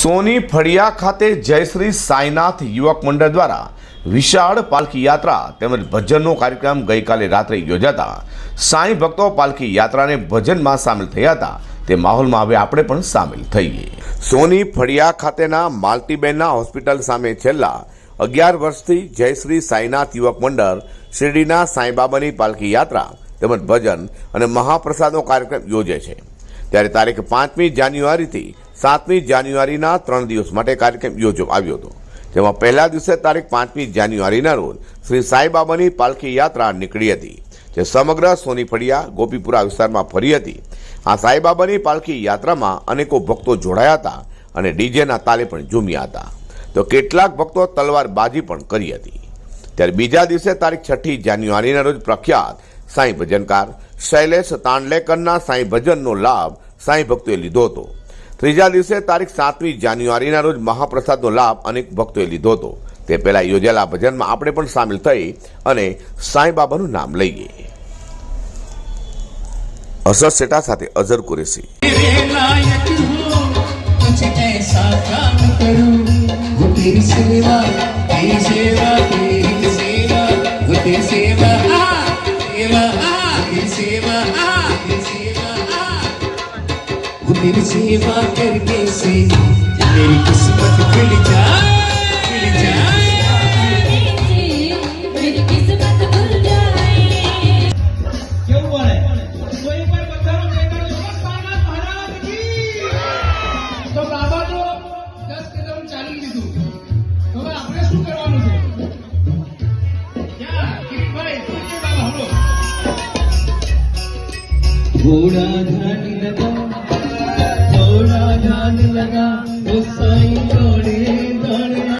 સોની ફળિયા ખાતે જયશ્રી સાંઈનાથ યુવક મંડળ દ્વારા વિશાળ પાલખી યાત્રા તેમજ ભજનનો કાર્યક્રમ ગઈકાલે રાત્રે યોજાતા સાંઈ ભક્તો પાલખી યાત્રાને ભજનમાં સામેલ થયા હતા. તે માહોલમાં હવે આપણે પણ સામેલ થઈએ. સોની ફળિયા ખાતેના માલતીબેનના હોસ્પિટલ સામે છેલ્લા અગિયાર વર્ષથી જયશ્રી સાંઈનાથ યુવક મંડળ, શિરડીના સાંઈબાબાની પાલખી યાત્રા તેમજ ભજન અને મહાપ્રસાદનો કાર્યક્રમ યોજે છે. ત્યારે તારીખ પાંચમી જાન્યુઆરીથી સાતમી જાન્યુઆરીના ત્રણ દિવસ માટે કાર્યક્રમ યોજવામાં આવ્યો હતો. જેમાં પહેલા દિવસે તારીખ પાંચમી જાન્યુઆરીના રોજ શ્રી સાંઈબાબાની પાલખી યાત્રા નીકળી હતી, જે સમગ્ર સોનીફળિયા ગોપીપુરા વિસ્તારમાં ફરી હતી. આ સાંઈબાબાની પાલખી યાત્રામાં અનેકો ભક્તો જોડાયા હતા અને ડીજેના તાલે પણ ઝૂમ્યા હતા. તો કેટલાક ભક્તો તલવારબાજી પણ કરી હતી. ત્યારે બીજા દિવસે તારીખ છઠ્ઠી જાન્યુઆરીના રોજ પ્રખ્યાત સાંઈ ભજનકાર શૈલેષ તાંડલેકરના સાંઈ ભજનનો લાભ સાંઈ ભક્તોએ લીધો હતો. ત્રીજા દિવસે તારીખ સાતમી જાન્યુઆરીના રોજ મહાપ્રસાદનો લાભ અનેક ભક્તોએ લીધો હતો. તે પહેલાં યોજાયેલા ભજનમાં આપણે પણ સામેલ થઈ અને સાંઈબાબાનું નામ લઈએ. અસર સેટા સાથે અઝર કુરેશી. સેવા સેવા સેવા. સેવા तेरी सेवा करके से मेरी किस्मत खुल जाए। खुल जाए मेरी किस्मत